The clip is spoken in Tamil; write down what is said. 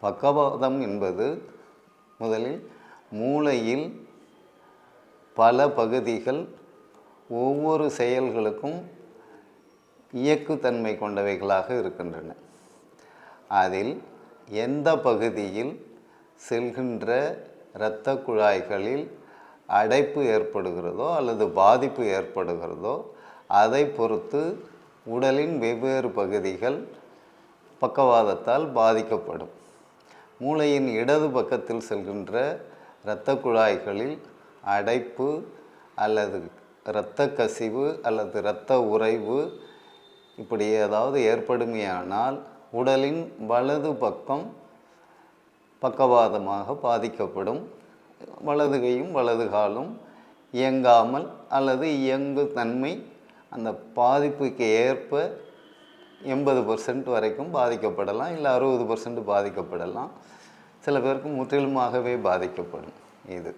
பக்கவாதம் என்பது முதலில் மூளையில் பல பகுதிகள் ஒவ்வொரு செயல்களுக்கும் இயக்குத்தன்மை கொண்டவைகளாக இருக்கின்றன. அதில் எந்த பகுதியில் செல்கின்ற இரத்த குழாய்களில் அடைப்பு ஏற்படுகிறதோ அல்லது பாதிப்பு ஏற்படுகிறதோ அதை பொறுத்து உடலின் வெவ்வேறு பகுதிகள் பக்கவாதத்தால் பாதிக்கப்படும். மூளையின் இடது பக்கத்தில் செல்கின்ற இரத்த குழாய்களில் அடைப்பு அல்லது இரத்த கசிவு அல்லது இரத்த உறைவு இப்படி ஏதாவது ஏற்படுமையானால் உடலின் வலது பக்கம் பக்கவாதமாக பாதிக்கப்படும். வலது கையும் வலது காலும் இயங்காமல் அல்லது இயங்கு தன்மை அந்த பாதிப்புக்கு ஏற்ப எண்பது பர்சன்ட் வரைக்கும் பாதிக்கப்படலாம் இல்லை அறுபது பர்சன்ட் பாதிக்கப்படலாம். சில பேருக்கு முற்றிலுமாகவே பாதிக்கப்படும் இது.